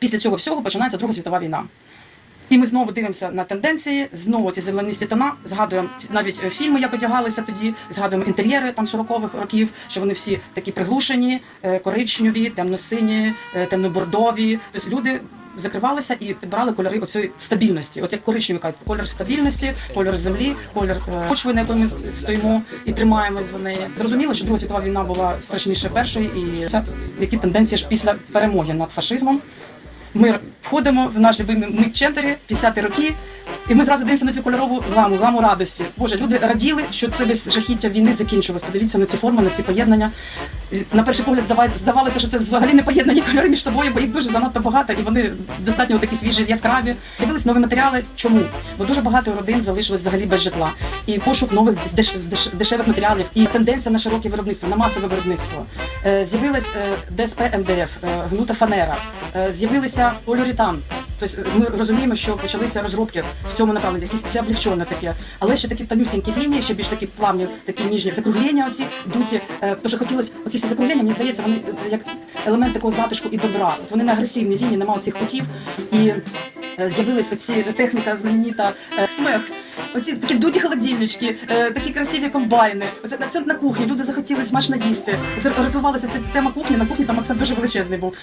Після цього всього починається Друга світова війна. І ми знову дивимося на тенденції, знову ці землянисті тона, згадуємо навіть е, фільми, як одягалися тоді, згадуємо інтер'єри там 40-х років, що вони всі такі приглушені, е, коричневі, темно-сині, е, темно-бордові. Тобто люди закривалися і підбирали кольори оцієї стабільності. От як коричневі кажуть, кольор стабільності, кольор землі, кольор почви, на якій ми стоїмо і тримаємось за неї. Зрозуміло, що Друга світова війна була страшніше першої, і які тенденції ж після перемоги над фашизмом. Ми входимо в наш любимий мик Чентері, 50-ті роки, і ми зразу дивимося на цю кольорову гаму, гаму радості. Боже, люди раділи, що це весь жахіття війни закінчилось. Подивіться на ці форми, на ці поєднання. На перший погляд здава- здавалося, що це взагалі не поєднані кольори між собою, бо їх дуже занадто багато, і вони достатньо такі свіжі, яскраві. Дивились нові матеріали. Чому? Бо дуже багато родин залишилось взагалі без житла. І пошук нових деш- деш- дешевих матеріалів, і тенденція на широке виробництво, на масове виробництво. Е, З'явилась е, ДСП МДФ, е, гнута фанера, з'явилися поліуретан. Тобто ми розуміємо, що почалися розробки в цьому направленні, якісь все облегчене таке, але ще такі тонюсінькі лінії, ще більш такі плавні, такі ніжні закруглення. Оці дуті. Е, Тож хотілося оці всі закруглення, мені здається, вони е, як елемент такого затишку і добра. От вони на агресивній лінії, немає оцих кутів. І е, з'явилась оці техніка знаменита смех. Оці такі дуті холодильнички, такі красиві комбайни. Оце акцент на кухні. Люди захотіли смачно їсти. Розвивалася ця тема кухні. На кухні там акцент дуже величезний був.